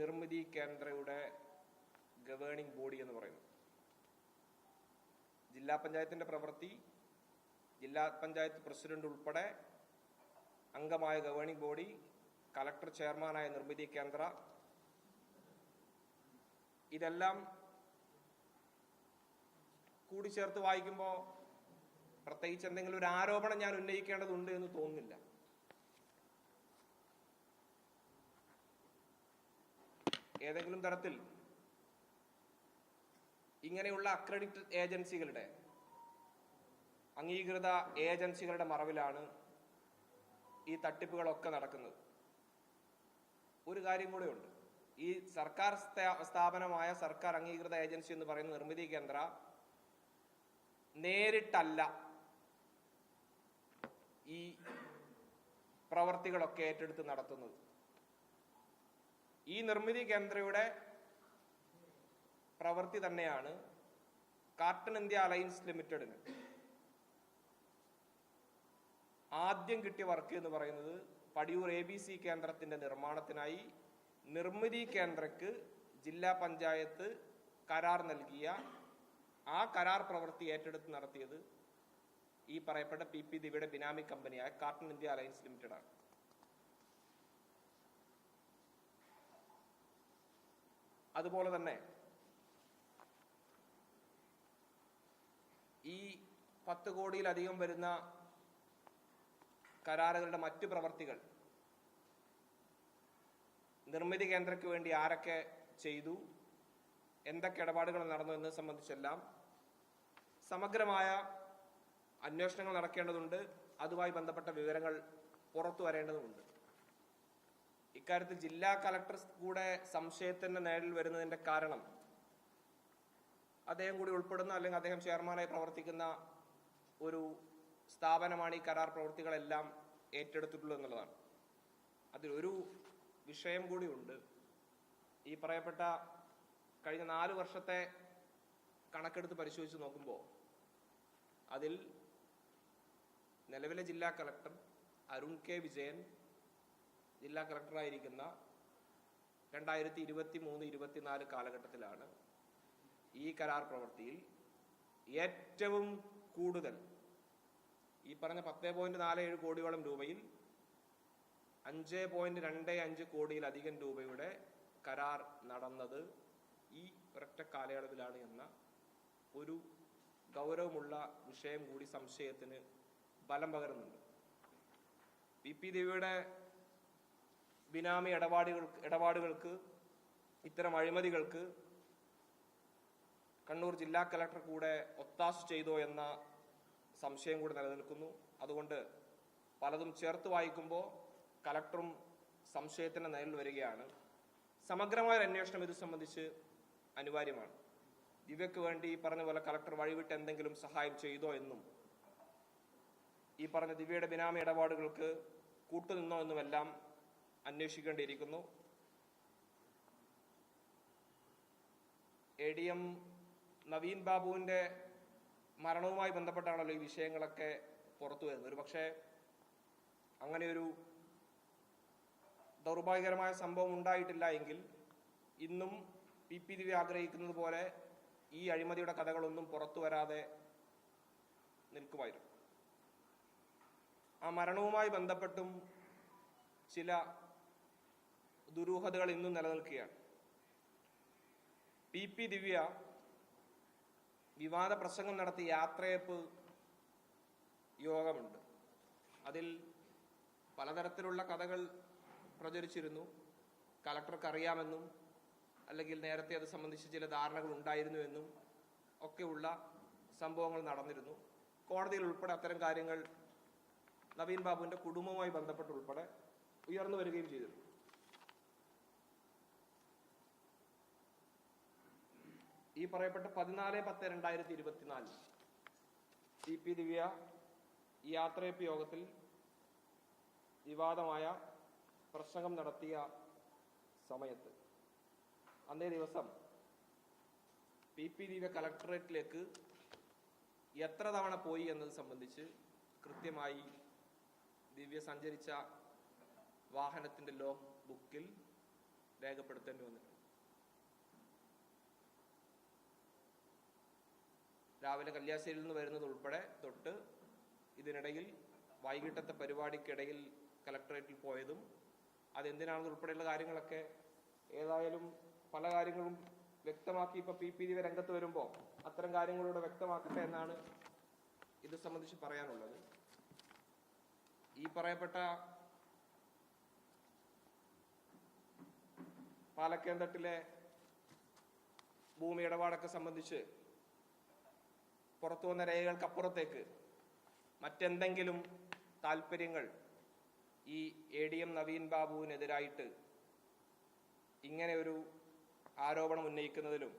നിർമ്മിതി കേന്ദ്രയുടെ governing body എന്ന് പറയുന്നത് ജില്ലാ പഞ്ചായത്തിന്റെ പ്രവൃത്തി ജില്ലാ പഞ്ചായത്ത് പ്രസിഡന്റ് ഉൾപ്പെടെ അംഗമായ ഗവേണിംഗ് ബോഡി കലക്ടർ ചെയർമാനായ നിർമ്മിതി കേന്ദ്ര. ഇതെല്ലാം കൂടി ചേർത്ത് വായിക്കുമ്പോൾ പ്രത്യേകിച്ച് എന്തെങ്കിലും ഒരു ആരോപണം ഞാൻ ഉന്നയിക്കേണ്ടതുണ്ട് എന്ന് തോന്നുന്നില്ല. ഏതെങ്കിലും തരത്തിൽ ഇങ്ങനെയുള്ള അക്രഡിറ്റ് ഏജൻസികളുടെ അംഗീകൃത ഏജൻസികളുടെ മറവിലാണ് ഈ തട്ടിപ്പുകളൊക്കെ നടക്കുന്നത്. ഒരു കാര്യം കൂടെ ഈ സർക്കാർ സ്ഥാപനമായ സർക്കാർ അംഗീകൃത ഏജൻസി എന്ന് പറയുന്ന നിർമ്മിതി കേന്ദ്ര നേരിട്ടല്ല ഈ പ്രവർത്തികളൊക്കെ ഏറ്റെടുത്ത് നടത്തുന്നത്. ഈ നിർമ്മിതി കേന്ദ്രയുടെ പ്രവൃത്തി തന്നെയാണ് കാർട്ടൺ ഇന്ത്യ അലയൻസ് ലിമിറ്റഡിന് ആദ്യം കിട്ടിയ വർക്ക് എന്ന് പറയുന്നത് പടിയൂർ എ ബി സി കേന്ദ്രത്തിന്റെ നിർമ്മാണത്തിനായി നിർമ്മിതി കേന്ദ്രക്ക് ജില്ലാ പഞ്ചായത്ത് കരാർ നൽകിയ ആ കരാർ പ്രവൃത്തി ഏറ്റെടുത്ത് നടത്തിയത് ഈ പറയപ്പെട്ട പി പി ദിവിയുടെ ബിനാമി കമ്പനിയായ കാർട്ടൺ ഇന്ത്യ അലയൻസ് ലിമിറ്റഡ് അതുപോലെ തന്നെ ഈ പത്ത് കോടിയിലധികം വരുന്ന കരാറുകളുടെ മറ്റു പ്രവർത്തികൾ നിർമ്മിതി കേന്ദ്രയ്ക്ക് വേണ്ടി ആരൊക്കെ ചെയ്തു എന്തൊക്കെ ഇടപാടുകൾ നടന്നു എന്നത് സംബന്ധിച്ചെല്ലാം സമഗ്രമായ അന്വേഷണങ്ങൾ നടക്കേണ്ടതുണ്ട്. അതുമായി ബന്ധപ്പെട്ട വിവരങ്ങൾ പുറത്തു വരേണ്ടതുമുണ്ട്. ഇക്കാര്യത്തിൽ ജില്ലാ കളക്ടർ കൂടെ സംശയത്തിന്റെ നേരിൽ വരുന്നതിന്റെ കാരണം അദ്ദേഹം കൂടി ഉൾപ്പെടുന്ന അല്ലെങ്കിൽ അദ്ദേഹം ചെയർമാനായി പ്രവർത്തിക്കുന്ന ഒരു സ്ഥാപനമാണ് ഈ കരാർ പ്രവൃത്തികളെല്ലാം ഏറ്റെടുത്തിട്ടുള്ളത് എന്നുള്ളതാണ്. അതിലൊരു വിഷയം കൂടിയുണ്ട്. ഈ പറയപ്പെട്ട കഴിഞ്ഞ നാല് വർഷത്തെ കണക്കെടുത്ത് പരിശോധിച്ച് നോക്കുമ്പോൾ അതിൽ നിലവിലെ ജില്ലാ കളക്ടർ അരുൺ കെ വിജയൻ ജില്ലാ കളക്ടറായിരിക്കുന്ന രണ്ടായിരത്തി ഇരുപത്തി മൂന്ന് ഇരുപത്തിനാല് കാലഘട്ടത്തിലാണ് ഈ കരാർ പ്രവൃത്തിയിൽ ഏറ്റവും കൂടുതൽ ഈ പറഞ്ഞ പത്ത് പോയിന്റ് നാല് ഏഴ് കോടിയോളം രൂപയിൽ അഞ്ച് പോയിന്റ് രണ്ട് അഞ്ച് കോടിയിലധികം രൂപയുടെ കരാർ നടന്നത് ഈ ഒരൊറ്റ കാലയളവിലാണ് എന്ന ഒരു ഗൗരവമുള്ള വിഷയം കൂടി സംശയത്തിന് ബലം പകരുന്നുണ്ട്. പി പി ദേവിയുടെ ബിനാമി ഇടപാടുകൾക്ക് ഇടപാടുകൾക്ക് ഇത്തരം അഴിമതികൾക്ക് കണ്ണൂർ ജില്ലാ കലക്ടർ കൂടെ ഒത്താശ ചെയ്തോ എന്ന സംശയം കൂടി നിലനിൽക്കുന്നു. അതുകൊണ്ട് പലതും ചേർത്ത് വായിക്കുമ്പോൾ കലക്ടറും സംശയത്തിന്റെ നേരിൽ വരികയാണ്. സമഗ്രമായൊരു അന്വേഷണം ഇത് സംബന്ധിച്ച് അനിവാര്യമാണ്. ദിവ്യക്ക് വേണ്ടി ഈ പറഞ്ഞ പോലെ കലക്ടർ വഴിവിട്ട് എന്തെങ്കിലും സഹായം ചെയ്തോ എന്നും ഈ പറഞ്ഞ ദിവ്യയുടെ ബിനാമി ഇടപാടുകൾക്ക് കൂട്ടുനിന്നോ എന്നുമെല്ലാം അന്വേഷിക്കേണ്ടിയിരിക്കുന്നു. എ ഡി എം നവീൻ ബാബുവിന്റെ മരണവുമായി ബന്ധപ്പെട്ടാണല്ലോ ഈ വിഷയങ്ങളൊക്കെ പുറത്തു വരുന്നത്. ഒരു പക്ഷേ അങ്ങനെ ഒരു ദൗർഭാഗ്യകരമായ സംഭവം ഉണ്ടായിട്ടില്ല എങ്കിൽ ഇന്നും പി പി ദിവ്യ ആഗ്രഹിക്കുന്നത് പോലെ ഈ അഴിമതിയുടെ കഥകളൊന്നും പുറത്തു വരാതെ നിൽക്കുമായിരുന്നു. ആ മരണവുമായി ബന്ധപ്പെട്ടും ചില ദുരൂഹതകൾ ഇന്നും നിലനിൽക്കുകയാണ്. പി. പി. ദിവ്യ വിവാദ പ്രസംഗം നടത്തിയ യാത്രയപ്പ് യോഗമുണ്ട്. അതിൽ പലതരത്തിലുള്ള കഥകൾ പ്രചരിച്ചിരുന്നു. കലക്ടർക്ക് അറിയാമെന്നും അല്ലെങ്കിൽ നേരത്തെ അത് സംബന്ധിച്ച് ചില ധാരണകൾ ഉണ്ടായിരുന്നുവെന്നും ഒക്കെയുള്ള സംഭവങ്ങൾ നടന്നിരുന്നു. കോടതിയിൽ ഉൾപ്പെടെ അത്തരം കാര്യങ്ങൾ നവീൻ ബാബുവിന്റെ കുടുംബവുമായി ബന്ധപ്പെട്ട് ഉൾപ്പെടെ ഉയർന്നു വരികയും ചെയ്തിരുന്നു. ഈ പറയപ്പെട്ട പതിനാല് പത്ത് രണ്ടായിരത്തി ഇരുപത്തിനാലിൽ ടി പി ദിവ്യ ഈ യാത്രയപ്പ് യോഗത്തിൽ വിവാദമായ പ്രസംഗം നടത്തിയ സമയത്ത് അന്നേ ദിവസം പി പി ദിവ്യ കലക്ടറേറ്റിലേക്ക് എത്ര തവണ പോയി എന്നത് സംബന്ധിച്ച് കൃത്യമായി ദിവ്യ സഞ്ചരിച്ച വാഹനത്തിന്റെ ലോഗ് ബുക്കിൽ രേഖപ്പെടുത്തേണ്ടി വന്നിട്ടുണ്ട്. രാവിലെ കല്യാശ്ശേരിയിൽ നിന്ന് വരുന്നത് ഉൾപ്പെടെ തൊട്ട് ഇതിനിടയിൽ വൈകിട്ടത്തെ പരിപാടിക്കിടയിൽ കലക്ടറേറ്റിൽ പോയതും അതെന്തിനാണെന്ന് ഉൾപ്പെടെയുള്ള കാര്യങ്ങളൊക്കെ ഏതായാലും പല കാര്യങ്ങളും വ്യക്തമാക്കി ഇപ്പൊ പി പി ദിവ രംഗത്ത് വരുമ്പോൾ അത്തരം കാര്യങ്ങളൂടെ വ്യക്തമാക്കട്ടെ എന്നാണ് ഇത് സംബന്ധിച്ച് പറയാനുള്ളത്. ഈ പറയപ്പെട്ട പാലക്കേന്തട്ടിലെ ഭൂമി ഇടപാടൊക്കെ സംബന്ധിച്ച് പുറത്തു വന്ന രേഖകൾക്കപ്പുറത്തേക്ക് മറ്റെന്തെങ്കിലും താല്പര്യങ്ങൾ ഈ എ ഡി എം നവീൻ ബാബുവിനെതിരായിട്ട് ഇങ്ങനെ ഒരു ആരോപണം ഉന്നയിക്കുന്നതിലും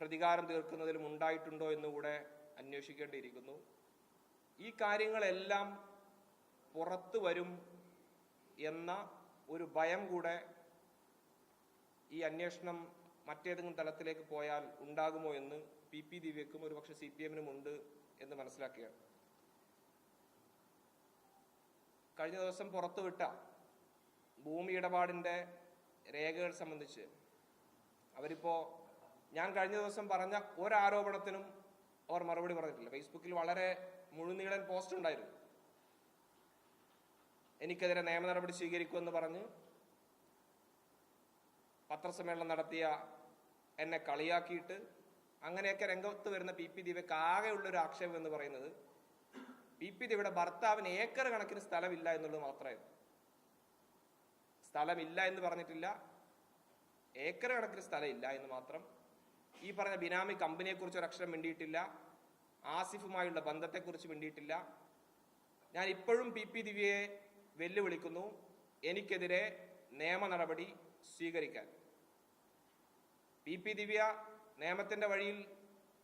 പ്രതികാരം തീർക്കുന്നതിലും ഉണ്ടായിട്ടുണ്ടോ എന്നുകൂടെ അന്വേഷിക്കേണ്ടിയിരിക്കുന്നു. ഈ കാര്യങ്ങളെല്ലാം പുറത്തു വരും എന്ന ഒരു ഭയം കൂടെ ഈ അന്വേഷണം മറ്റേതെങ്കിലും തലത്തിലേക്ക് പോയാൽ ഉണ്ടാകുമോ എന്ന് പി പി ദിവ്യക്കും ഒരുപക്ഷെ സി പി എമ്മിനും ഉണ്ട് എന്ന് മനസ്സിലാക്കുകയാണ് കഴിഞ്ഞ ദിവസം പുറത്തുവിട്ട ഭൂമി ഇടപാടിന്റെ രേഖകൾ സംബന്ധിച്ച് അവരിപ്പോൾ ഞാൻ കഴിഞ്ഞ ദിവസം പറഞ്ഞ ഒരാരോപണത്തിനും അവർ മറുപടി പറഞ്ഞിട്ടില്ല. ഫേസ്ബുക്കിൽ വളരെ മുഴുനീളൻ പോസ്റ്റ് ഉണ്ടായിരുന്നു. എനിക്കെതിരെ നിയമ നടപടി സ്വീകരിക്കുമെന്ന് പറഞ്ഞ് പത്രസമ്മേളനം നടത്തിയ എന്നെ കളിയാക്കിയിട്ട് അങ്ങനെയൊക്കെ രംഗത്ത് വരുന്ന പി. പി. ദീപയ്ക്ക് ആകെയുള്ള ഒരു ആക്ഷേപം എന്ന് പറയുന്നത് പി. പി. ദീപയുടെ ഭർത്താവിന് ഏക്കർ കണക്കിന് സ്ഥലമില്ല എന്നുള്ളത് മാത്രമായിരുന്നു. സ്ഥലമില്ല എന്ന് പറഞ്ഞിട്ടില്ല. ഏക്കർ കണക്കിന് സ്ഥലമില്ല എന്ന് മാത്രം. ഈ പറഞ്ഞ ബിനാമി കമ്പനിയെ കുറിച്ച് ഒരു അക്ഷരം മിണ്ടിയിട്ടില്ല. ആസിഫുമായുള്ള ബന്ധത്തെക്കുറിച്ച് മിണ്ടിയിട്ടില്ല. ഞാൻ ഇപ്പോഴും പി. പി. ദിവ്യയെ വെല്ലുവിളിക്കുന്നു. എനിക്കെതിരെ നിയമ നടപടി സ്വീകരിക്കാൻ. പി പി ദിവ്യ നിയമത്തിന്റെ വഴിയിൽ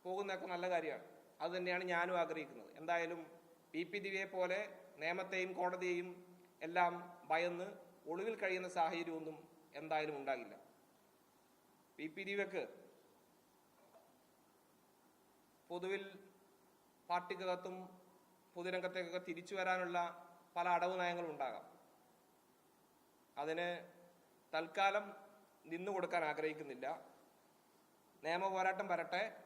പോകുന്നതൊക്കെ നല്ല കാര്യമാണ്. അത് തന്നെയാണ് ഞാനും ആഗ്രഹിക്കുന്നത്. എന്തായാലും പി പി ദിവ്യയെ പോലെ നിയമത്തെയും കോടതിയെയും എല്ലാം ഭയന്ന് ഒളിവിൽ കഴിയുന്ന സാഹചര്യമൊന്നും എന്തായാലും ഉണ്ടാകില്ല. പി പി ദിവ്യക്ക് പൊതുവിൽ പാർട്ടിക്കകത്തും പൊതുരംഗത്തേക്കൊക്കെ തിരിച്ചു വരാനുള്ള പല അടവ് നയങ്ങളും ഉണ്ടാകാം. അതിന് തൽക്കാലം നിന്നു കൊടുക്കാൻ ആഗ്രഹിക്കുന്നില്ല. നിയമ പോരാട്ടം വരട്ടെ.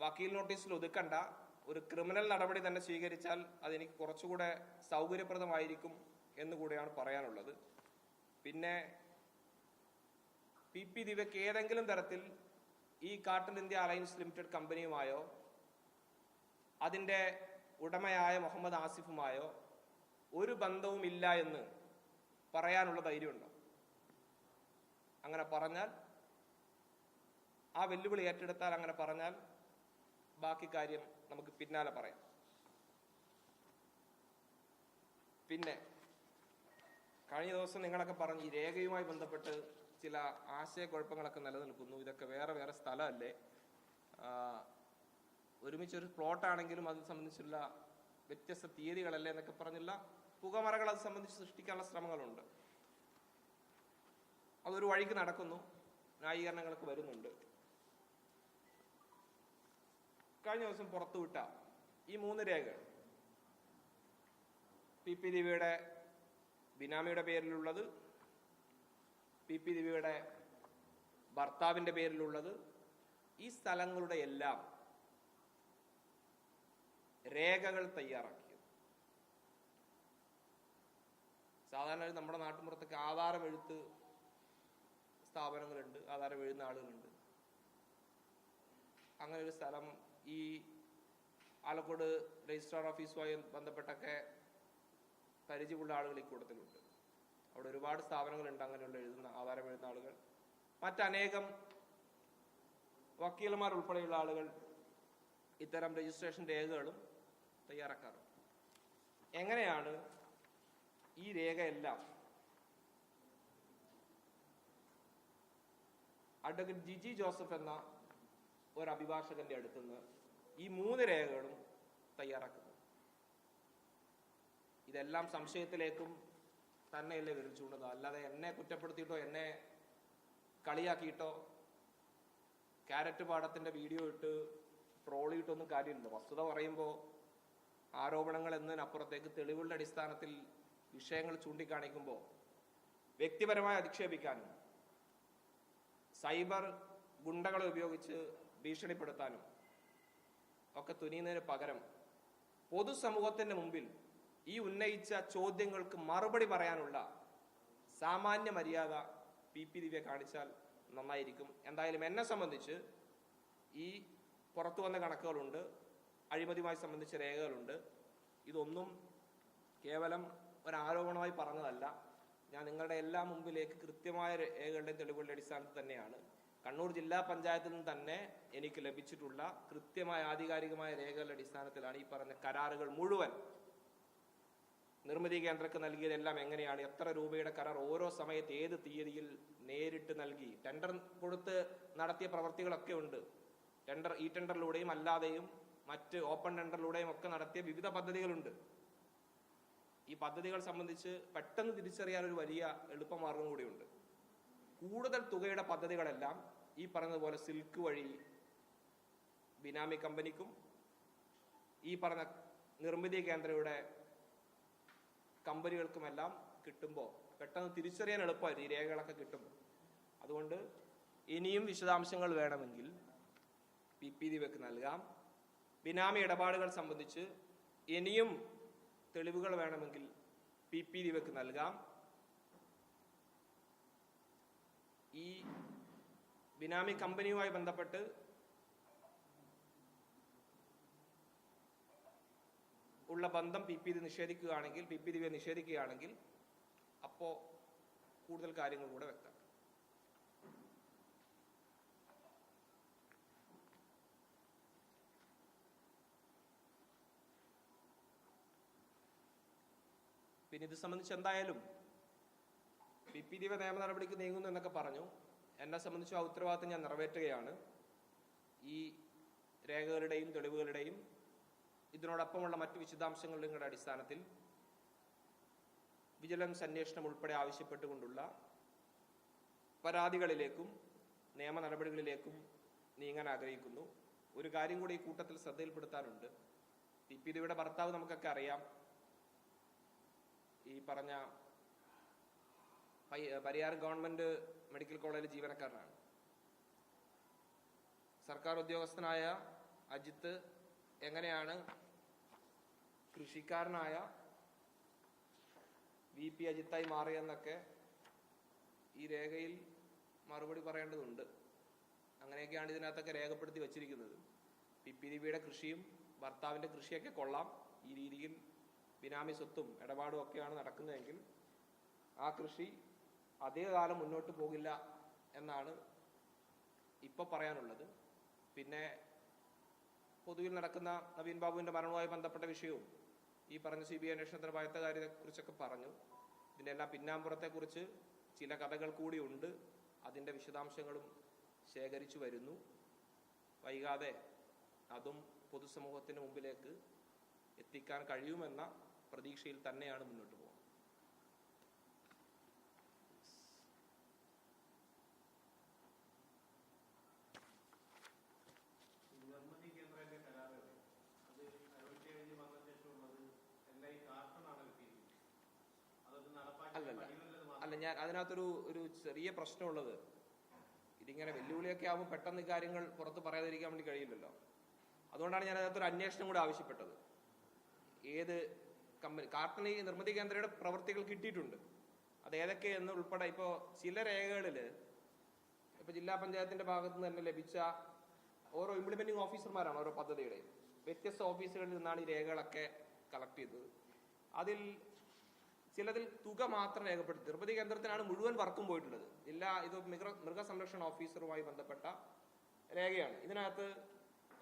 വക്കീൽ നോട്ടീസിൽ ഒതുക്കണ്ട. ഒരു ക്രിമിനൽ നടപടി തന്നെ സ്വീകരിച്ചാൽ അതെനിക്ക് കുറച്ചുകൂടെ സൗകര്യപ്രദമായിരിക്കും എന്നുകൂടിയാണ് പറയാനുള്ളത്. പിന്നെ പി. പി. ദിവ്യക്ക് ഏതെങ്കിലും തരത്തിൽ ഈ കാർട്ടൽ ഇന്ത്യ അലയൻസ് ലിമിറ്റഡ് കമ്പനിയുമായോ അതിന്റെ ഉടമയായ മുഹമ്മദ് ആസിഫുമായോ ഒരു ബന്ധവുമില്ല എന്ന് പറയാനുള്ള ധൈര്യമുണ്ടോ? അങ്ങനെ പറഞ്ഞാൽ ആ വെല്ലുവിളി ഏറ്റെടുത്താൽ അങ്ങനെ പറഞ്ഞാൽ ബാക്കി കാര്യം നമുക്ക് പിന്നാലെ പറയാം. പിന്നെ കഴിഞ്ഞ ദിവസം നിങ്ങളൊക്കെ പറഞ്ഞു ഈ രേഖയുമായി ബന്ധപ്പെട്ട് ചില ആശയക്കുഴപ്പങ്ങളൊക്കെ നിലനിൽക്കുന്നു. ഇതൊക്കെ വേറെ വേറെ സ്ഥലമല്ലേ? ഒരുമിച്ചൊരു പ്ലോട്ടാണെങ്കിലും അത് സംബന്ധിച്ചുള്ള വ്യത്യസ്ത തീയതികളല്ലേ എന്നൊക്കെ പറഞ്ഞുള്ള പുകമറകൾ അത് സംബന്ധിച്ച് സൃഷ്ടിക്കാനുള്ള ശ്രമങ്ങളുണ്ട്. അതൊരു വഴിക്ക് നടക്കുന്നു. ന്യായീകരണങ്ങളൊക്കെ വരുന്നുണ്ട്. കഴിഞ്ഞ ദിവസം പുറത്തുവിട്ട ഈ മൂന്ന് രേഖകൾ. പി പി ദിവ്യയുടെ ബിനാമിയുടെ പേരിലുള്ളത് പി പി ദിവ്യയുടെ ഭർത്താവിന്റെ പേരിലുള്ളത് ഈ സ്ഥലങ്ങളുടെ എല്ലാം രേഖകൾ തയ്യാറാക്കിയത്. സാധാരണ നമ്മുടെ നാട്ടിൻപുറത്തൊക്കെ ആധാരം എഴുത്ത് സ്ഥാപനങ്ങളുണ്ട് ആധാരം എഴുതുന്ന ആളുകളുണ്ട്. അങ്ങനെ ഒരു സ്ഥലം ഈ ആലക്കോട് രജിസ്ട്രാർ ഓഫീസുമായി ബന്ധപ്പെട്ടൊക്കെ പരിചയമുള്ള ആളുകൾ ഈ കൂട്ടത്തിലുണ്ട്. അവിടെ ഒരുപാട് സ്ഥാപനങ്ങളുണ്ട് അങ്ങനെയുള്ള എഴുതുന്ന ആധാരം എഴുതുന്ന ആളുകൾ. മറ്റനേകം വക്കീലന്മാർ ഉൾപ്പെടെയുള്ള ആളുകൾ ഇത്തരം രജിസ്ട്രേഷൻ രേഖകളും തയ്യാറാക്കാറുണ്ട്. എങ്ങനെയാണ് ഈ രേഖയെല്ലാം അഡ്വക്കേറ്റ് ജിജി ജോസഫ് എന്ന ഒരു അഭിഭാഷകന്റെ അടുത്തുനിന്ന് ഈ മൂന്ന് രേഖകളും തയ്യാറാക്കുന്നത് ഇതെല്ലാം സംശയത്തിലേക്കും തന്നെയല്ലേ വിരൽച്ചുകൊണ്ടത് അല്ലാതെ എന്നെ കുറ്റപ്പെടുത്തിയിട്ടോ എന്നെ കളിയാക്കിയിട്ടോ ക്യാരറ്റ് പാടത്തിന്റെ വീഡിയോ ഇട്ട് ട്രോളിയിട്ടൊന്നും കാര്യമില്ല. വസ്തുത പറയുമ്പോൾ ആരോപണങ്ങൾ എന്നതിനപ്പുറത്തേക്ക് തെളിവുകളുടെ അടിസ്ഥാനത്തിൽ വിഷയങ്ങൾ ചൂണ്ടിക്കാണിക്കുമ്പോൾ വ്യക്തിപരമായി അധിക്ഷേപിക്കാനും സൈബർ ഗുണ്ടകളെ ഉപയോഗിച്ച് ഭീഷണിപ്പെടുത്താനും ഒക്കെ തുനിയുന്നതിന് പകരം പൊതുസമൂഹത്തിന്റെ മുമ്പിൽ ഈ ഉന്നയിച്ച ചോദ്യങ്ങൾക്ക് മറുപടി പറയാനുള്ള സാമാന്യ മര്യാദ പി പി ദിവ്യ കാണിച്ചാൽ നന്നായിരിക്കും. എന്തായാലും എന്നെ സംബന്ധിച്ച് ഈ പുറത്തു വന്ന കണക്കുകളുണ്ട് അഴിമതിയുമായി സംബന്ധിച്ച രേഖകളുണ്ട്. ഇതൊന്നും കേവലം ഒരു ആരോപണമായി പറഞ്ഞതല്ല. ഞാൻ നിങ്ങളുടെ എല്ലാ മുമ്പിലേക്ക് കൃത്യമായ രേഖകളുടെയും തെളിവുകളുടെ അടിസ്ഥാനത്തിൽ തന്നെയാണ് കണ്ണൂർ ജില്ലാ പഞ്ചായത്തിൽ നിന്ന് തന്നെ എനിക്ക് ലഭിച്ചിട്ടുള്ള കൃത്യമായ ആധികാരികമായ രേഖകളുടെ അടിസ്ഥാനത്തിലാണ് ഈ പറഞ്ഞ കരാറുകൾ മുഴുവൻ നിർമ്മിതി കേന്ദ്രക്ക് നൽകിയതെല്ലാം എങ്ങനെയാണ് എത്ര രൂപയുടെ കരാർ ഓരോ സമയത്ത് ഏത് തീയതിയിൽ നേരിട്ട് നൽകി ടെൻഡർ കൊടുത്ത് നടത്തിയ പ്രവർത്തികളൊക്കെ ഉണ്ട്. ടെൻഡർ ഈ ടെൻഡറിലൂടെയും അല്ലാതെയും മറ്റ് ഓപ്പൺ ടെൻഡറിലൂടെയും ഒക്കെ നടത്തിയ വിവിധ പദ്ധതികളുണ്ട്. ഈ പദ്ധതികൾ സംബന്ധിച്ച് പെട്ടെന്ന് തിരിച്ചറിയാൻ ഒരു വലിയ എളുപ്പമാർഗം കൂടിയുണ്ട്. കൂടുതൽ തുകയുടെ പദ്ധതികളെല്ലാം ഈ പറഞ്ഞതുപോലെ സിൽക്ക് വഴി ബിനാമി കമ്പനിക്കും ഈ പറഞ്ഞ നിർമ്മിതി കേന്ദ്രയുടെ കമ്പനികൾക്കുമെല്ലാം കിട്ടുമ്പോൾ പെട്ടെന്ന് തിരിച്ചറിയാൻ എളുപ്പമായിരുന്നു. ഈ രേഖകളൊക്കെ കിട്ടുമ്പോൾ. അതുകൊണ്ട് ഇനിയും വിശദാംശങ്ങൾ വേണമെങ്കിൽ പി പി ദിവ്യക്ക് നൽകാം. ബിനാമി ഇടപാടുകൾ സംബന്ധിച്ച് ഇനിയും തെളിവുകൾ വേണമെങ്കിൽ പി പി ദിവ്യക്ക് നൽകാം. ഈ ബിനാമി കമ്പനിയുമായി ബന്ധപ്പെട്ട് ഉള്ള ബന്ധം പി പി നിഷേധിക്കുകയാണെങ്കിൽ പി പി ദിവ്യ നിഷേധിക്കുകയാണെങ്കിൽ അപ്പോൾ കൂടുതൽ കാര്യങ്ങൾ കൂടെ വ്യക്തം പിന്നെ ഇത് സംബന്ധിച്ച് എന്തായാലും പി പി ദിവ നിയമ നടപടിക്ക് നീങ്ങുന്നു എന്നൊക്കെ പറഞ്ഞു. എന്നെ സംബന്ധിച്ച് ആ ഉത്തരവാദിത്തം ഞാൻ നിറവേറ്റുകയാണ്. ഈ രേഖകളുടെയും തെളിവുകളുടെയും ഇതിനോടൊപ്പമുള്ള മറ്റു വിശദാംശങ്ങളുടെയും അടിസ്ഥാനത്തിൽ വിജിലൻസ് അന്വേഷണം ഉൾപ്പെടെ ആവശ്യപ്പെട്ടുകൊണ്ടുള്ള പരാതികളിലേക്കും നിയമ നടപടികളിലേക്കും നീങ്ങാൻ ആഗ്രഹിക്കുന്നു. ഒരു കാര്യം കൂടി ഈ കൂട്ടത്തിൽ ശ്രദ്ധയിൽപ്പെടുത്താനുണ്ട്. പി പി ദിയുടെ ഭർത്താവ് നമുക്കൊക്കെ അറിയാം. ഈ പറഞ്ഞ പരിയാർ ഗവൺമെന്റ് മെഡിക്കൽ കോളേജിലെ ജീവനക്കാരനാണ്. സർക്കാർ ഉദ്യോഗസ്ഥനായ അജിത്ത് എങ്ങനെയാണ് കൃഷിക്കാരനായ വി പി അജിത്തായി മാറിയെന്നൊക്കെ ഈ രേഖയിൽ മറുപടി പറയേണ്ടതുണ്ട്. അങ്ങനെയൊക്കെയാണ് ഇതിനകത്തൊക്കെ രേഖപ്പെടുത്തി വച്ചിരിക്കുന്നത്. പി പി ദിബിയുടെ കൃഷിയും ഭർത്താവിന്റെ കൃഷിയൊക്കെ കൊള്ളാം. ഈ രീതിയിൽ ബിനാമി സ്വത്തും ഇടപാടും ഒക്കെയാണ് നടക്കുന്നതെങ്കിൽ ആ കൃഷി അധികകാലം മുന്നോട്ട് പോകില്ല എന്നാണ് ഇപ്പൊ പറയാനുള്ളത്. പിന്നെ പൊതുവിൽ നടക്കുന്ന നവീൻ ബാബുവിന്റെ മരണവുമായി ബന്ധപ്പെട്ട വിഷയവും ഈ പറഞ്ഞ സി ബി ഐ അന്വേഷണത്തിന് ഭയത്ത കാര്യത്തെക്കുറിച്ചൊക്കെ പറഞ്ഞു. ഇതിന്റെ എല്ലാം പിന്നാമ്പുറത്തെക്കുറിച്ച് ചില കഥകൾ കൂടിയുണ്ട് അതിന്റെ വിശദാംശങ്ങളും ശേഖരിച്ചു വരുന്നു. വൈകാതെ അതും പൊതുസമൂഹത്തിന് മുമ്പിലേക്ക് എത്തിക്കാൻ കഴിയുമെന്ന പ്രതീക്ഷയിൽ തന്നെയാണ് മുന്നോട്ട് പോകുന്നത് നിർമ്മിതി കേന്ദ്രത്തിന്റെ കരാറുകൾ അത് അറുപത്തി ഏഴിന് വന്ന ശേഷമുള്ളത് എല്ലാം ഈ കാർട്ടണാണ് കിട്ടിയിരിക്കുന്നത് അതൊക്കെ നടപ്പാക്കി അല്ലല്ല. കഴിയുന്നില്ലെന്ന് മാത്രം അല്ല ഞാൻ അതിനകത്തൊരു ഒരു ചെറിയ പ്രശ്നമുള്ളത്. ഇതിങ്ങനെ വെല്ലുവിളിയൊക്കെ ആകുമ്പോൾ പെട്ടെന്ന് കാര്യങ്ങൾ പുറത്ത് പറയാതിരിക്കാൻ വേണ്ടി കഴിയില്ലല്ലോ. അതുകൊണ്ടാണ് ഞാൻ അതിനകത്തൊരു അന്വേഷണം കൂടെ ആവശ്യപ്പെട്ടത്. ഏത് കമ്പനി കാർട്ടൺ ഈ നിർമ്മിതി കേന്ദ്രയുടെ പ്രവൃത്തികൾ കിട്ടിയിട്ടുണ്ട്. അത് ഏതൊക്കെ എന്ന് ഉൾപ്പെടെ ഇപ്പോൾ ചില രേഖകളിൽ ഇപ്പൊ ജില്ലാ പഞ്ചായത്തിന്റെ ഭാഗത്ത് നിന്ന് തന്നെ ലഭിച്ച ഓരോ ഇംപ്ലിമെന്റിംഗ് ഓഫീസർമാരാണ് ഓരോ പദ്ധതിയുടെയും. വ്യത്യസ്ത ഓഫീസുകളിൽ നിന്നാണ് ഈ രേഖകളൊക്കെ കളക്ട് ചെയ്തത്. അതിൽ ചിലതിൽ തുക മാത്രം രേഖപ്പെടുത്തി. നിർമ്മിതി കേന്ദ്രത്തിനാണ് മുഴുവൻ വർക്കും പോയിട്ടുള്ളത്. ജില്ലാ ഇത് മൃഗ മൃഗസംരക്ഷണ ഓഫീസറുമായി ബന്ധപ്പെട്ട രേഖയാണ്. ഇതിനകത്ത്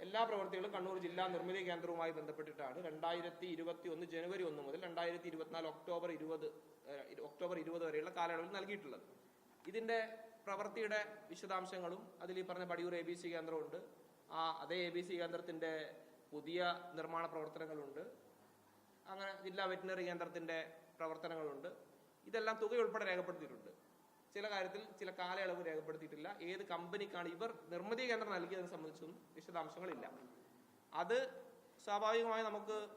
എല്ലാ പ്രവൃത്തികളും കണ്ണൂർ ജില്ലാ നിർമ്മിതി കേന്ദ്രവുമായി ബന്ധപ്പെട്ടിട്ടാണ്. രണ്ടായിരത്തി ഇരുപത്തി ഒന്ന് ജനുവരി ഒന്ന് മുതൽ രണ്ടായിരത്തി ഇരുപത്തിനാല് ഒക്ടോബർ ഇരുപത് ഒക്ടോബർ ഇരുപത് വരെയുള്ള കാലയളവിൽ നൽകിയിട്ടുള്ളത്. ഇതിന്റെ പ്രവൃത്തിയുടെ വിശദാംശങ്ങളും അതിൽ ഈ പറഞ്ഞ പടിയൂർ എ ബി സി കേന്ദ്രമുണ്ട്. ആ അതേ എ ബി സി കേന്ദ്രത്തിന്റെ പുതിയ നിർമ്മാണ പ്രവർത്തനങ്ങളുണ്ട്. അങ്ങനെ ജില്ലാ വെറ്റിനറി കേന്ദ്രത്തിന്റെ പ്രവർത്തനങ്ങളുണ്ട്. ഇതെല്ലാം തുക ഉൾപ്പെടെ രേഖപ്പെടുത്തിയിട്ടുണ്ട്. ചില കാര്യത്തിൽ ചില കാലയളവ് രേഖപ്പെടുത്തിയിട്ടില്ല. ഏത് കമ്പനിക്കാണ് ഇവർ നിർമ്മിതി കേന്ദ്രം നൽകിയതിനെ സംബന്ധിച്ചൊന്നും വിശദാംശങ്ങളില്ല. അത് സ്വാഭാവികമായി നമുക്ക്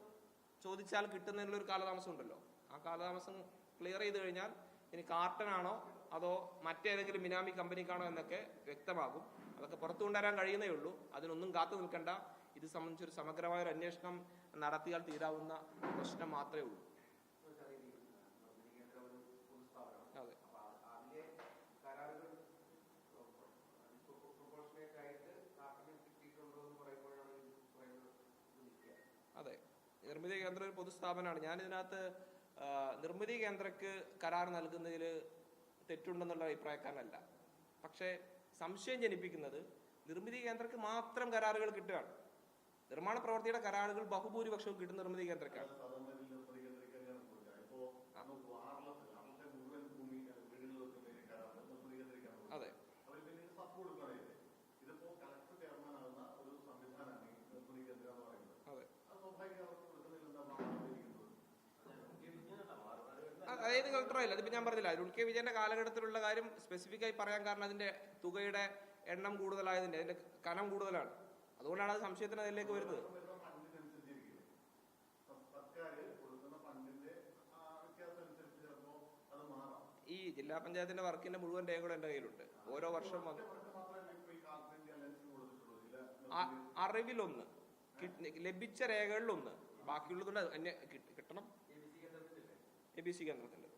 ചോദിച്ചാൽ കിട്ടുന്നതിനുള്ള ഒരു കാലതാമസം ഉണ്ടല്ലോ. ആ കാലതാമസം ക്ലിയർ ചെയ്ത് കഴിഞ്ഞാൽ ഇനി കാർട്ടൺ ആണോ അതോ മറ്റേതെങ്കിലും മിനാമി കമ്പനിക്കാണോ എന്നൊക്കെ വ്യക്തമാകും. അതൊക്കെ പുറത്തു കൊണ്ടുവരാൻ കഴിയുന്നേ ഉള്ളൂ. അതിനൊന്നും കാത്തു നിൽക്കണ്ട. ഇത് സംബന്ധിച്ചൊരു സമഗ്രമായ ഒരു അന്വേഷണം നടത്തിയാൽ തീരാവുന്ന പ്രശ്നം മാത്രമേ ഉള്ളൂ. കേന്ദ്രം ഒരു പൊതുസ്ഥാപനമാണ്. ഞാൻ ഇതിനകത്ത് നിർമ്മിതി കേന്ദ്രക്ക് കരാർ നൽകുന്നതിൽ തെറ്റുണ്ടെന്നുള്ള അഭിപ്രായക്കാരനല്ല. പക്ഷേ സംശയം ജനിപ്പിക്കുന്നത് നിർമ്മിതി കേന്ദ്രക്ക് മാത്രം കരാറുകൾ കിട്ടുകയാണ്. നിർമ്മാണ പ്രവർത്തിയുടെ കരാറുകൾ ബഹുഭൂരിപക്ഷവും കിട്ടുന്ന നിർമ്മിതി കേന്ദ്രക്കാണ് അതെ അതെ അ- അതായത് കളക്ടറായില്ല അതിപ്പോ ഞാൻ പറഞ്ഞില്ല അരുൺ കെ വിജയന്റെ കാലഘട്ടത്തിലുള്ള കാര്യം സ്പെസിഫിക് ആയി പറയാൻ കാരണം അതിന്റെ തുകയുടെ എണ്ണം കൂടുതലായതിന്റെ അതിന്റെ കനം കൂടുതലാണ്. അതുകൊണ്ടാണ് അത് സംശയത്തിന് അതിലേക്ക് വരുന്നത്. ഈ ജില്ലാ പഞ്ചായത്തിന്റെ വർക്കിന്റെ മുഴുവൻ രേഖകളും എന്റെ കയ്യിലുണ്ട്. ഓരോ വർഷം അറിവിലൊന്ന് ലഭിച്ച രേഖകളിലൊന്ന് ബാക്കിയുള്ളതുകൊണ്ട് കിട്ടണം. എ ബി സി കേന്ദ്രത്തിന്റെ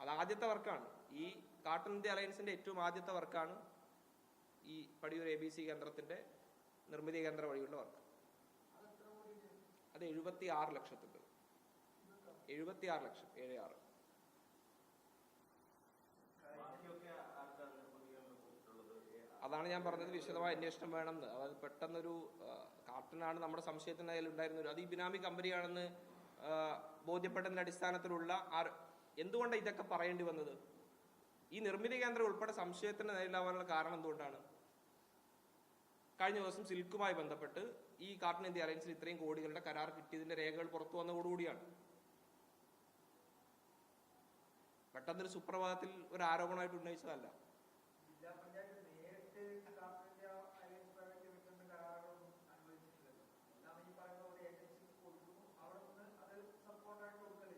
അത് ആദ്യത്തെ വർക്കാണ്. ഈ കാട്ടൻ ഇന്ത്യ അലയൻസിന്റെ ഏറ്റവും ആദ്യത്തെ വർക്കാണ് ഈ പടിയൂർ എ ബി സി കേന്ദ്രത്തിന്റെ നിർമ്മിതി കേന്ദ്ര വഴിയുള്ള വർക്ക്. അത് എഴുപത്തി ആറ് ലക്ഷത്തിന്റെ എഴുപത്തി ആറ് ലക്ഷം ഏഴ് ആറ് അതാണ് ഞാൻ പറഞ്ഞത് വിശദമായ അന്വേഷണം വേണമെന്ന്. അതായത് പെട്ടെന്നൊരു കാട്ടനാണ് നമ്മുടെ സംശയത്തിന് അതിൽ ഉണ്ടായിരുന്നത് അത് ഈ ബിനാമി കമ്പനിയാണെന്ന് ആ, ബോധ്യപ്പെട്ടതിന്റെ അടിസ്ഥാനത്തിലുള്ള ആർ- എന്തുകൊണ്ടാണ് ഇതൊക്കെ പറയേണ്ടി വന്നത്? ഈ നിർമ്മിതി കേന്ദ്രം ഉൾപ്പെടെ സംശയത്തിന് നേരിടാവാനുള്ള കാരണം എന്തുകൊണ്ടാണ്? കഴിഞ്ഞ ദിവസം സിൽക്കുമായി ബന്ധപ്പെട്ട് ഈ കാർട്ടൺ ഇന്ത്യ അലയൻസിൽ ഇത്രയും കോടികളുടെ കരാർ കിട്ടിയതിന്റെ രേഖകൾ പുറത്തു വന്നതോടുകൂടിയാണ്. പെട്ടെന്നൊരു സുപ്രഭാതത്തിൽ ഒരു ആരോപണമായിട്ട് ഉന്നയിച്ചതല്ല.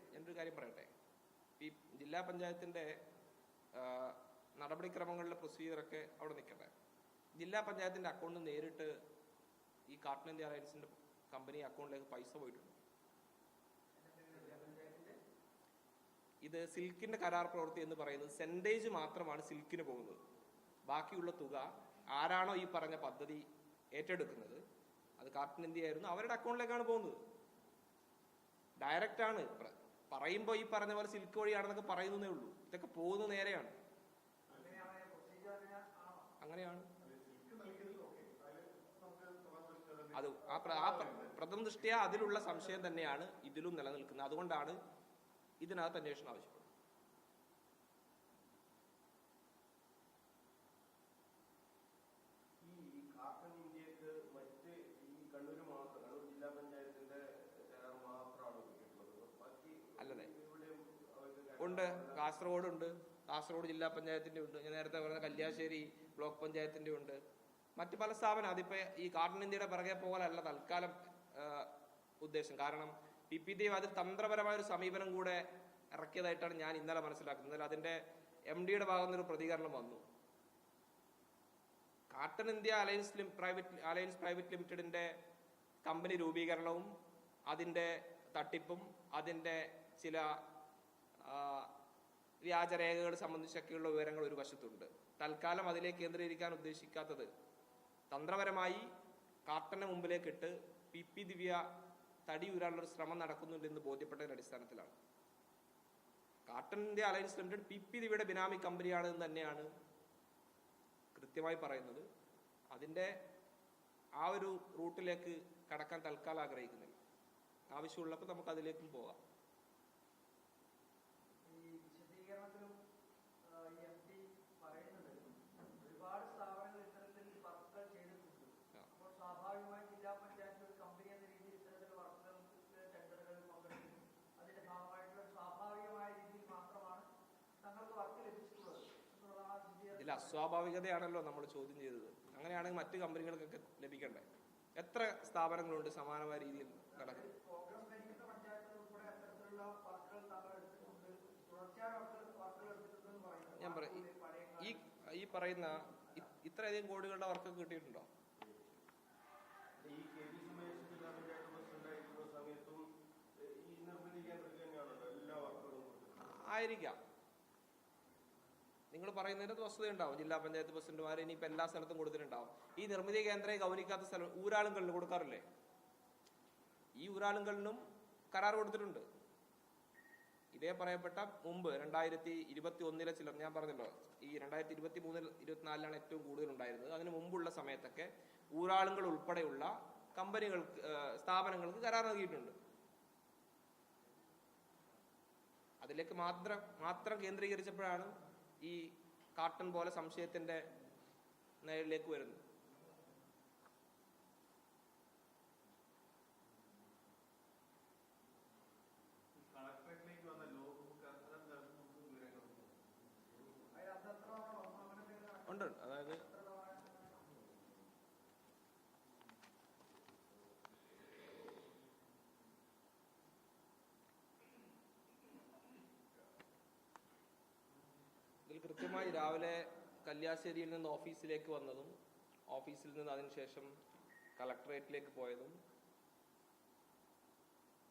അത് ഞാനൊരു കാര്യം പറയട്ടെ. ജില്ലാ പഞ്ചായത്തിന്റെ നടപടിക്രമങ്ങളിലെ പ്രൊസീജിയറൊക്കെ അവിടെ നിൽക്കട്ടെ. ജില്ലാ പഞ്ചായത്തിന്റെ അക്കൗണ്ട് നേരിട്ട് ഈ കാർട്ടൺ ഇന്ത്യ അലയൻസിന്റെ കമ്പനി അക്കൗണ്ടിലേക്ക് പൈസ പോയിട്ടുണ്ട്. ഇത് സിൽക്കിന്റെ കരാർ പ്രവൃത്തി എന്ന് പറയുന്നത് സെന്റേജ് മാത്രമാണ് സിൽക്കിന് പോകുന്നത്. ബാക്കിയുള്ള തുക ആരാണോ ഈ പറഞ്ഞ പദ്ധതി ഏറ്റെടുക്കുന്നത് അത് കാർട്ടൺ ഇന്ത്യ ആയിരുന്നു. അവരുടെ അക്കൗണ്ടിലേക്കാണ് പോകുന്നത്. ഡയറക്റ്റാണ് പറയുമ്പോൾ ഈ പറഞ്ഞ പോലെ സിൽക്ക് വഴിയാണെന്നൊക്കെ പറയുന്നേ ഉള്ളൂ. ഇതൊക്കെ പോകുന്ന നേരെയാണ്. അങ്ങനെയാണ്. അത് ആ പ്ര- ആ പ്ര- പ്രഥമ ദൃഷ്ടിയ അതിലുള്ള സംശയം തന്നെയാണ് ഇതിലും നിലനിൽക്കുന്നത്. അതുകൊണ്ടാണ് ഇതിനകത്ത് അന്വേഷണം ആവശ്യപ്പെടുന്നത് ഈ കാർട്ടൺ ഇന്ത്യയ്ക്ക് മറ്റ് ഈ കണ്ണൂർ മാത്രം കണ്ണൂർ ജില്ലാ പഞ്ചായത്തിന്റെ കരാർ മാത്രമാണ് കിട്ടിയിട്ടുള്ളത് ബാക്കി അല്ലതെ. ഇവിടെയും ഉണ്ട് കാസർഗോഡ് ജില്ലാ പഞ്ചായത്തിന്റെ ഉണ്ട് ഞാൻ നേരത്തെ പറഞ്ഞ കല്യാശ്ശേരി ബ്ലോക്ക് പഞ്ചായത്തിന്റെ ഉണ്ട്. മറ്റ് പല സ്ഥാപനം അതിപ്പോ ഈ കാർട്ടൺ ഇന്ത്യയുടെ പിറകെ പോകലല്ല തൽക്കാലം ഉദ്ദേശം. കാരണം പി പി ദേവ് അതിൽ തന്ത്രപരമായ ഒരു സമീപനം കൂടെ ഇറക്കിയതായിട്ടാണ് ഞാൻ ഇന്നലെ മനസ്സിലാക്കുന്നത്. എന്നാൽ അതിന്റെ എം ഡിയുടെ ഭാഗത്തു നിന്നൊരു പ്രതികരണം വന്നു. Carton India alliance private alliance private ലിമിറ്റഡിന്റെ കമ്പനി രൂപീകരണവും അതിന്റെ തട്ടിപ്പും അതിന്റെ ചില വ്യാജരേഖകൾ സംബന്ധിച്ചൊക്കെയുള്ള വിവരങ്ങൾ ഒരു വശത്തുണ്ട്. തൽക്കാലം അതിലേക്ക് കേന്ദ്രീകരിക്കാൻ ഉദ്ദേശിക്കാത്തത് തന്ത്രപരമായി കാട്ടന്റെ മുമ്പിലേക്കിട്ട് പി പി ദിവ്യ തടി ഊരാനുള്ള ശ്രമം നടക്കുന്നുണ്ടെന്ന് ബോധ്യപ്പെട്ടതിന്റെ അടിസ്ഥാനത്തിലാണ്. India alliance limited P P ദിവ്യയുടെ ബിനാമി കമ്പനിയാണ് എന്ന് തന്നെയാണ് കൃത്യമായി പറയുന്നത്. അതിന്റെ ആ ഒരു റൂട്ടിലേക്ക് കടക്കാൻ തൽക്കാലം ആഗ്രഹിക്കുന്നില്ല. ആവശ്യമുള്ളപ്പോൾ നമുക്ക് അതിലേക്കും പോകാം. സ്വാഭാവികതയാണല്ലോ നമ്മൾ ചോദ്യം ചെയ്തത്. അങ്ങനെയാണെങ്കിൽ മറ്റ് കമ്പനികൾക്കൊക്കെ ലഭിക്കണ്ടേ? എത്ര സ്ഥാപനങ്ങളുണ്ട് സമാനമായ രീതിയിൽ നടക്കുന്നത്? ഞാൻ പറയാം ഈ ഈ പറയുന്ന ഇത്രയധികം കോടികളുടെ വർക്ക് കിട്ടിയിട്ടുണ്ടോ? ആയിരിക്കാം. നിങ്ങൾ പറയുന്നതിന് വസ്തുതയുണ്ടാവും. ജില്ലാ പഞ്ചായത്ത് പ്രസിഡന്റുമാർ ഇനിയിപ്പോൾ എല്ലാ സ്ഥലത്തും കൊടുത്തിട്ടുണ്ടാവും. ഈ നിർമ്മിതി കേന്ദ്രം ഗൗനിക്കാത്ത സ്ഥലം ഊരാളുകളിൽ കൊടുക്കാറില്ലേ? ഈ ഊരാളുകളിലും കരാർ കൊടുത്തിട്ടുണ്ട്. ഇതേ പറയപ്പെട്ട മുമ്പ് രണ്ടായിരത്തി ഇരുപത്തി ഒന്നിലെ ചിലർ ഞാൻ പറഞ്ഞല്ലോ ഈ രണ്ടായിരത്തി ഇരുപത്തി മൂന്നിൽ ഇരുപത്തിനാലിലാണ് ഏറ്റവും കൂടുതൽ ഉണ്ടായിരുന്നത് അതിന് മുമ്പുള്ള സമയത്തൊക്കെ ഊരാളുകൾ ഉൾപ്പെടെയുള്ള കമ്പനികൾക്ക് സ്ഥാപനങ്ങൾക്ക് കരാർ നൽകിയിട്ടുണ്ട്. അതിലേക്ക് മാത്രം മാത്രം കേന്ദ്രീകരിച്ചപ്പോഴാണ് ഈ കാട്ടൺ പോലെ സംശയത്തിന്റെ നേരിലേക്ക് വരുന്നു. ഉണ്ട്. കളക്ടറേറ്റിലേക്ക് വന്ന ലോഗ് ബുക്ക് അതെന്താ നമുക്ക് വിവരങ്ങളുണ്ടോ അതിന് അത് എത്ര തവണ വന്നു അങ്ങനെ എന്തെങ്കിലും കണക്ക് ഉണ്ട് അതായത് കൃത്യമായി രാവിലെ കല്യാശ്ശേരിയിൽ നിന്ന് ഓഫീസിലേക്ക് വന്നതും ഓഫീസിൽ നിന്ന് അതിനുശേഷം കളക്ടറേറ്റിലേക്ക് പോയതും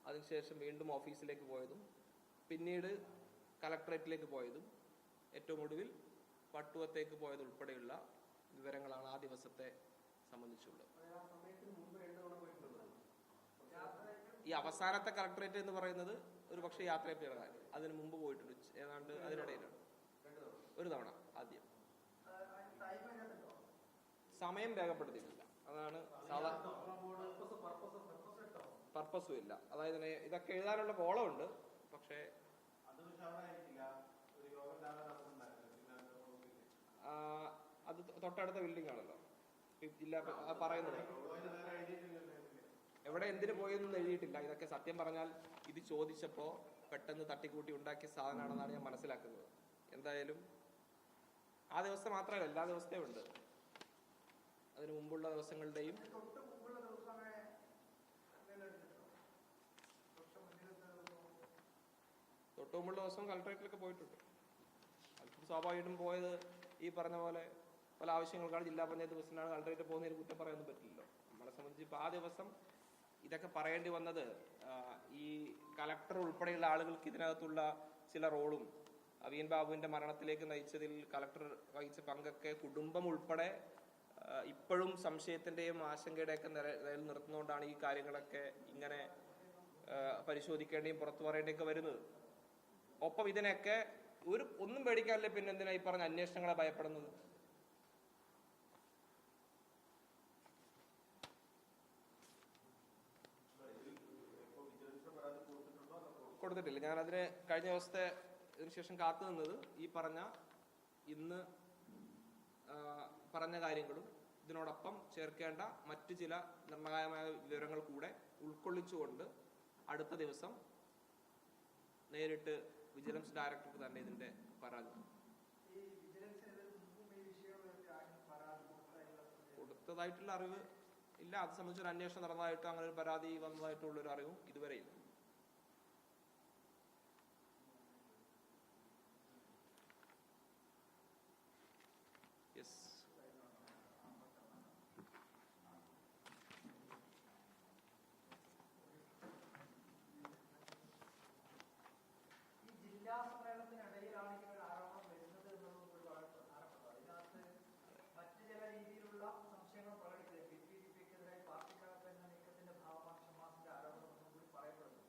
അതിനുശേഷം വീണ്ടും ഓഫീസിലേക്ക് പോയതും പിന്നീട് കളക്ടറേറ്റിലേക്ക് പോയതും ഏറ്റവും ഒടുവിൽ പട്ടുവത്തേക്ക് പോയത് ഉൾപ്പെടെയുള്ള വിവരങ്ങളാണ് ആ ദിവസത്തെ സംബന്ധിച്ചുള്ളത്. ഈ അവസാനത്തെ കളക്ടറേറ്റ് എന്ന് പറയുന്നത് ഒരു പക്ഷേ യാത്രയെ കാര്യം അതിന് മുമ്പ് പോയിട്ടുണ്ട്. ഏതാണ്ട് അതിനിടയിലാണ്. ഒരു തവണ ആദ്യം. സമയം രേഖപ്പെടുത്തിയിട്ടില്ല. അതാണ് പർപ്പസ് ഇല്ല. അതായത് ഇതൊക്കെ എഴുതാനുള്ള കോളമുണ്ട്. പക്ഷേ അത് തൊട്ടടുത്ത ബിൽഡിംഗ് ആണല്ലോ. പറയുന്നത്. എവിടെ എന്തിനു പോയെന്ന് എഴുതിയിട്ടില്ല. ഇതൊക്കെ സത്യം പറഞ്ഞാൽ ഇത് ചോദിച്ചപ്പോൾ പെട്ടെന്ന് തട്ടിക്കൂട്ടി ഉണ്ടാക്കിയ സാധനമാണെന്നാണ് ഞാൻ മനസ്സിലാക്കുന്നത്. എന്തായാലും ആ ദിവസം മാത്രമല്ല എല്ലാ ദിവസത്തെയും ഉണ്ട്. അതിന് മുമ്പുള്ള ദിവസങ്ങളുടെയും തൊട്ടു മുമ്പുള്ള ദിവസം തൊട്ട് മുമ്പുള്ള കളക്ടറേറ്റിലൊക്കെ പോയിട്ടുണ്ട്. അതിപ്പോൾ സ്വാഭാവികമായിട്ടും പോയത് ഈ പറഞ്ഞ പോലെ പല ആവശ്യങ്ങൾക്കാണ് ജില്ലാ പഞ്ചായത്ത് പ്രസിഡന്റാണ് കളക്ടറേറ്റ് പോകുന്നതിന് കുറ്റം പറയാനൊന്നും പറ്റില്ലല്ലോ. നമ്മളെ സംബന്ധിച്ച് ഇപ്പോൾ ആ ദിവസം ഇതൊക്കെ പറയേണ്ടി വന്നത് ഈ കലക്ടർ ഉൾപ്പെടെയുള്ള ആളുകൾക്ക് ഇതിനകത്തുള്ള ചില റോളും അവീൻ ബാബുവിന്റെ മരണത്തിലേക്ക് നയിച്ചതിൽ കലക്ടർ വഹിച്ച പങ്കൊക്കെ കുടുംബം ഉൾപ്പെടെ ഇപ്പോഴും സംശയത്തിന്റെയും ആശങ്കയുടെയൊക്കെ നില നിലയിൽ നിർത്തുന്നതുകൊണ്ടാണ് ഈ കാര്യങ്ങളൊക്കെ ഇങ്ങനെ പരിശോധിക്കേണ്ടിയും പുറത്തു പറയേണ്ടിയൊക്കെ വരുന്നത്. ഒപ്പം ഇതിനൊക്കെ ഒരു ഒന്നും പേടിക്കാനില്ല പിന്നെ എന്തിനാ ഈ പറഞ്ഞ അന്വേഷണങ്ങളെ ഭയപ്പെടുന്നത്? കൊടുത്തിട്ടില്ല. ഞാനതിന് കഴിഞ്ഞ ദിവസത്തെ ഇതിന് ശേഷം കാത്തു നിന്നത് ഈ പറഞ്ഞ ഇന്ന് പറഞ്ഞ കാര്യങ്ങളും ഇതിനോടൊപ്പം ചേർക്കേണ്ട മറ്റു ചില നിർണായകമായ വിവരങ്ങൾ കൂടെ ഉൾക്കൊള്ളിച്ചുകൊണ്ട് അടുത്ത ദിവസം നേരിട്ട് വിജിലൻസ് ഡയറക്ടർക്ക് തന്നെ ഇതിന്റെ പരാതി. കൊടുത്തതായിട്ടുള്ള അറിവ് ഇല്ല. അത് സംബന്ധിച്ചൊരു അന്വേഷണം നടന്നതായിട്ട് അങ്ങനെ ഒരു പരാതി വന്നതായിട്ടുള്ളൊരു അറിവും ഇതുവരെ ഇല്ല യെസ് ഈ ജില്ലാ സമ്മേളനത്തിനിടയിലാണ് ഇങ്ങനെ ഒരു ആരോപണം വരുന്നത് എന്നുള്ളത് ഒരു വളരെ പ്രധാനപ്പെട്ടതാണ് ഇതിനകത്ത് മറ്റ് ചില രീതിയിലുള്ള സംശയങ്ങൾ പ്രകടിപ്പിച്ചത് ബി പി ഡി പിക്കെതിരായി പാർട്ടിക്കകത്ത് തന്നെ നീക്കത്തിന്റെ ഭാഗമാണ് ഷമാസിന്റെ ആരോപണം എന്നും കൂടി പറയപ്പെടുന്നു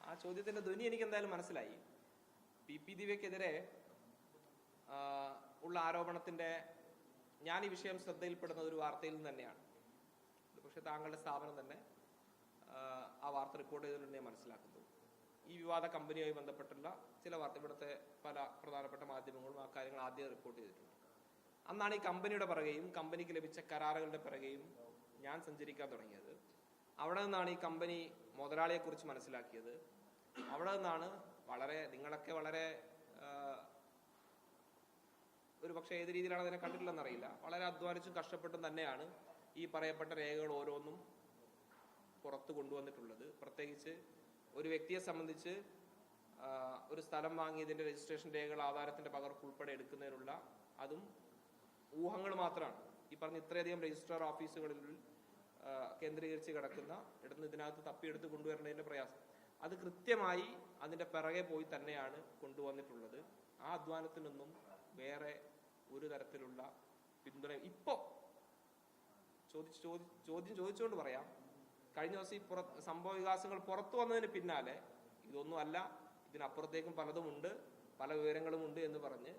ആ ചോദ്യത്തിന്റെ ധ്വനി എനിക്ക് എന്തായാലും മനസ്സിലായി. പി. പി. ദിവ്യക്കെതിരെ ഉള്ള ആരോപണത്തിന്റെ ഞാൻ ഈ വിഷയം ശ്രദ്ധയിൽപ്പെടുന്നത് ഒരു വാർത്തയിൽ നിന്ന് തന്നെയാണ്. പക്ഷെ താങ്കളുടെ സ്ഥാപനം തന്നെ ആ, വാർത്ത റിപ്പോർട്ട് ചെയ്തിട്ടുണ്ട് ഞാൻ മനസ്സിലാക്കുന്നു. ഈ വിവാദ കമ്പനിയുമായി ബന്ധപ്പെട്ടുള്ള ചില വാർത്ത ഇവിടുത്തെ പല പ്രധാനപ്പെട്ട മാധ്യമങ്ങളും ആ കാര്യങ്ങൾ ആദ്യം റിപ്പോർട്ട് ചെയ്തിട്ടുണ്ട്. അന്നാണ് ഈ കമ്പനിയുടെ പിറകെയും കമ്പനിക്ക് ലഭിച്ച കരാറുകളുടെ പിറകെയും ഞാൻ സഞ്ചരിക്കാൻ തുടങ്ങിയത്. അവിടെ നിന്നാണ് ഈ കമ്പനി മുതലാളിയെക്കുറിച്ച് മനസ്സിലാക്കിയത്. അവിടെ നിന്നാണ് വളരെ നിങ്ങളൊക്കെ വളരെ ഒരു പക്ഷേ ഏത് രീതിയിലാണ് അതിനെ കണ്ടിട്ടില്ലെന്നറിയില്ല വളരെ അധ്വാനിച്ചും കഷ്ടപ്പെട്ടും തന്നെയാണ് ഈ പറയപ്പെട്ട രേഖകൾ ഓരോന്നും പുറത്ത് കൊണ്ടുവന്നിട്ടുള്ളത്. പ്രത്യേകിച്ച് ഒരു വ്യക്തിയെ സംബന്ധിച്ച് ഒരു സ്ഥലം വാങ്ങിയതിന്റെ രജിസ്ട്രേഷൻ രേഖകൾ ആധാരത്തിന്റെ പകർപ്പ് ഉൾപ്പെടെ എടുക്കുന്നതിനുള്ള അതും ഊഹങ്ങൾ മാത്രമാണ്. ഈ പറഞ്ഞ ഇത്രയധികം രജിസ്ട്രാർ ഓഫീസുകളിൽ കേന്ദ്രീകരിച്ച് കിടക്കുന്ന ഇടന്ന് ഇതിനകത്ത് തപ്പിയെടുത്ത് കൊണ്ടുവരേണ്ടതിന്റെ പ്രയാസം. അത് കൃത്യമായി അതിന്റെ പിറകെ പോയി തന്നെയാണ് കൊണ്ടുവന്നിട്ടുള്ളത്. ആ അധ്വാനത്തിനൊന്നും വേറെ ഒരു തരത്തിലുള്ള പിന്തുണ ഇപ്പോ ചോദിച്ച് ചോദി ചോദ്യം ചോദിച്ചുകൊണ്ട് പറയാം. കഴിഞ്ഞ ദിവസം ഈ പുറ സംഭവ വികാസങ്ങൾ പുറത്തു വന്നതിന് പിന്നാലെ ഇതൊന്നുമല്ല ഇതിനപ്പുറത്തേക്കും പലതുമുണ്ട് പല വിവരങ്ങളും ഉണ്ട് എന്ന് പറഞ്ഞ്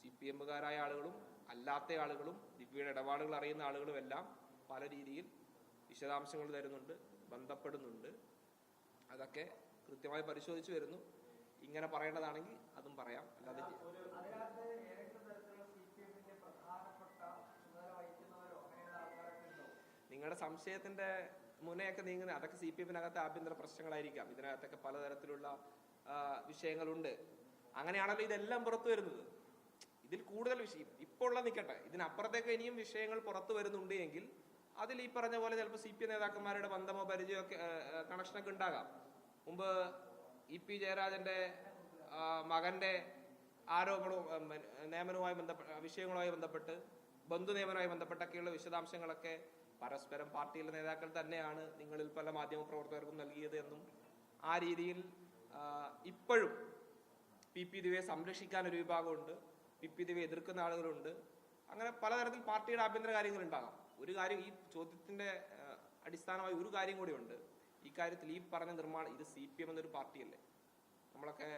സി പി എമ്മുകാരായ ആളുകളും അല്ലാത്ത ആളുകളും ദിവ്യയുടെ ഇടപാടുകൾ അറിയുന്ന ആളുകളും എല്ലാം പല രീതിയിൽ വിശദാംശങ്ങൾ തരുന്നുണ്ട് ബന്ധപ്പെടുന്നുണ്ട്. അതൊക്കെ കൃത്യമായി പരിശോധിച്ചു വരുന്നു. ഇങ്ങനെ പറയേണ്ടതാണെങ്കിൽ അതും പറയാം. അല്ലാതെ നിങ്ങളുടെ സംശയത്തിന്റെ മുനയൊക്കെ നീങ്ങുന്ന അതൊക്കെ സി പി എഫിനകത്തെ ആഭ്യന്തര പ്രശ്നങ്ങളായിരിക്കാം. ഇതിനകത്തൊക്കെ പലതരത്തിലുള്ള വിഷയങ്ങളുണ്ട്. അങ്ങനെയാണല്ലോ ഇതെല്ലാം പുറത്തു വരുന്നത്. ഇതിൽ കൂടുതൽ വിഷയം ഇപ്പോൾ ഉള്ള നിൽക്കട്ടെ ഇതിനപ്പുറത്തേക്ക് ഇനിയും വിഷയങ്ങൾ പുറത്തു വരുന്നുണ്ട് എങ്കിൽ അതിൽ ഈ പറഞ്ഞ പോലെ ചിലപ്പോൾ സി പി നേതാക്കന്മാരുടെ ബന്ധമോ പരിചയമോ കണക്ഷനൊക്കെ ഉണ്ടാകാം. മുമ്പ് ഇ പി ജയരാജന്റെ മകന്റെ ആരോപണവും നിയമനവുമായി ബന്ധപ്പെട്ട വിഷയങ്ങളുമായി ബന്ധപ്പെട്ട് ബന്ധു നിയമനവുമായി ബന്ധപ്പെട്ടൊക്കെയുള്ള വിശദാംശങ്ങളൊക്കെ പരസ്പരം പാർട്ടിയിലെ നേതാക്കൾ തന്നെയാണ് നിങ്ങളിൽ പല മാധ്യമ പ്രവർത്തകർക്കും നൽകിയത് എന്നും ആ രീതിയിൽ ഇപ്പോഴും പി പി ദിവയെ സംരക്ഷിക്കാൻ ഒരു വിഭാഗമുണ്ട്. പി പി ദിവയെ എതിർക്കുന്ന ആളുകളുണ്ട്. അങ്ങനെ പലതരത്തിൽ പാർട്ടിയുടെ ആഭ്യന്തര കാര്യങ്ങൾ ഉണ്ടാകാം. ഒരു കാര്യം ഈ ചോദ്യത്തിന്റെ അടിസ്ഥാനമായി ഒരു കാര്യം കൂടിയുണ്ട്. ഈ കാര്യത്തിൽ ഈ പറഞ്ഞ നിർമ്മാണം ഇത് സി പി എം എന്നൊരു പാർട്ടിയല്ലേ? നമ്മളൊക്കെ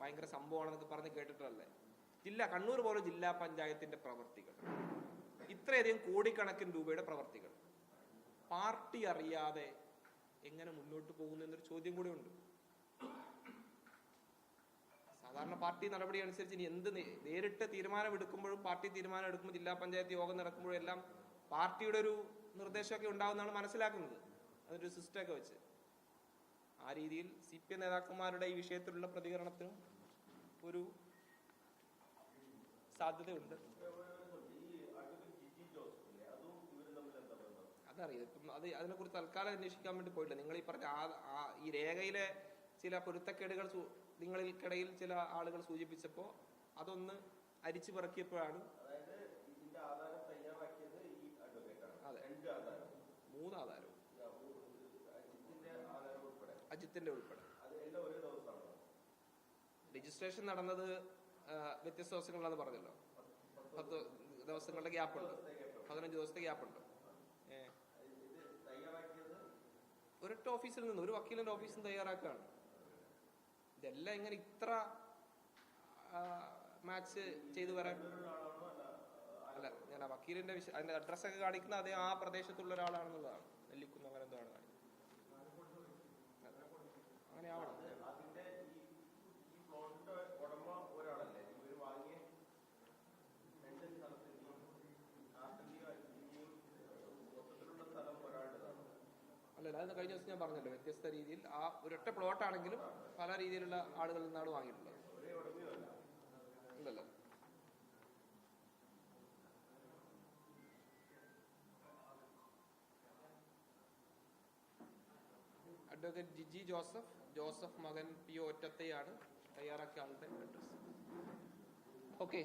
ഭയങ്കര സംഭവമാണെന്നൊക്കെ പറഞ്ഞ് കേട്ടിട്ടല്ലേ ജില്ല കണ്ണൂർ പോലെ ജില്ലാ പഞ്ചായത്തിന്റെ പ്രവർത്തികൾ. ഇത്രയധികം കോടിക്കണക്കിന് രൂപയുടെ പ്രവർത്തികൾ. പാർട്ടി അറിയാതെ എങ്ങനെ മുന്നോട്ട് പോകുന്നു എന്നൊരു ചോദ്യം കൂടി ഉണ്ട്. സാധാരണ പാർട്ടി നടപടി അനുസരിച്ച് ഇനി എന്ത് നേരിട്ട് തീരുമാനം എടുക്കുമ്പോഴും പാർട്ടി തീരുമാനം എടുക്കുമ്പോൾ ജില്ലാ പഞ്ചായത്ത് യോഗം നടക്കുമ്പോഴും എല്ലാം പാർട്ടിയുടെ ഒരു നിർദ്ദേശമൊക്കെ ഉണ്ടാകുന്നതാണ് മനസ്സിലാക്കുന്നത്. അതൊരു സിസ്റ്റമൊക്കെ വെച്ച്. ആ രീതിയിൽ സി പി എം നേതാക്കന്മാരുടെ ഈ വിഷയത്തിലുള്ള പ്രതികരണത്തിനും ഒരു സാധ്യതയുണ്ട്. അതറിയാം അത് അതിനെക്കുറിച്ച് തൽക്കാലം അന്വേഷിക്കാൻ വേണ്ടി പോയില്ല. നിങ്ങൾ ഈ പറഞ്ഞ ആ ഈ രേഖയിലെ ചില പൊരുത്തക്കേടുകൾ നിങ്ങൾക്കിടയിൽ ചില ആളുകൾ സൂചിപ്പിച്ചപ്പോൾ അതൊന്ന് അരിച്ചു പെറുക്കിയപ്പോഴാണ് അതായത് ഇതിന്റെ ആധാരം തയ്യാറാക്കിയത് ഈ അഡ്വക്കേറ്റ് ആണ് അതെ. രണ്ട് ആധാരം മൂന്ന് ആധാരവും അജിത്തിന്റെ ഉൾപ്പെടെ. രജിസ്ട്രേഷൻ നടന്നത് വ്യത്യസ്ത ദിവസങ്ങളാണെന്ന് പറഞ്ഞല്ലോ. പത്ത് ദിവസങ്ങളുടെ ഗ്യാപ്പുണ്ട്. പതിനഞ്ച് ദിവസത്തെ ഗ്യാപ്പുണ്ട്. ഉണ്ട് ഒരൊറ്റ ഓഫീസിൽ നിന്ന് ഒരു വക്കീലിന്റെ ഓഫീസിൽ നിന്ന് തയ്യാറാക്കുകയാണ് ഇതെല്ലാം ഇങ്ങനെ ഇത്ര മാച്ച് ചെയ്തു വരാൻ അല്ല ഞാൻ ആ വക്കീലിന്റെ വിശ അതിന്റെ അഡ്രസ് ഒക്കെ കാണിക്കുന്ന അതേ ആ പ്രദേശത്തുള്ള ഒരാളാണെന്നുള്ളതാണ്. നെല്ലിക്കുന്ന അങ്ങനെ എന്തോ ആണ് അങ്ങനെ ആവണം. അല്ലല്ല അത് കഴിഞ്ഞ ദിവസം ഞാൻ പറഞ്ഞല്ലോ വ്യത്യസ്ത രീതിയിൽ ആ ഒരൊറ്റ പ്ലോട്ടാണെങ്കിലും പല രീതിയിലുള്ള ആളുകളിൽ നിന്നാണ് വാങ്ങിയിട്ടുള്ളത്. ഉണ്ടല്ലോ ഇല്ലല്ലോ. അഡ്വക്കേറ്റ് ജിജി ജോസഫ് ജോസഫ് മകൻ പി ഒറ്റത്തെയാണ്. തയ്യാറാക്കിയ ആളുടെ അഡ്രസ് ഓക്കെ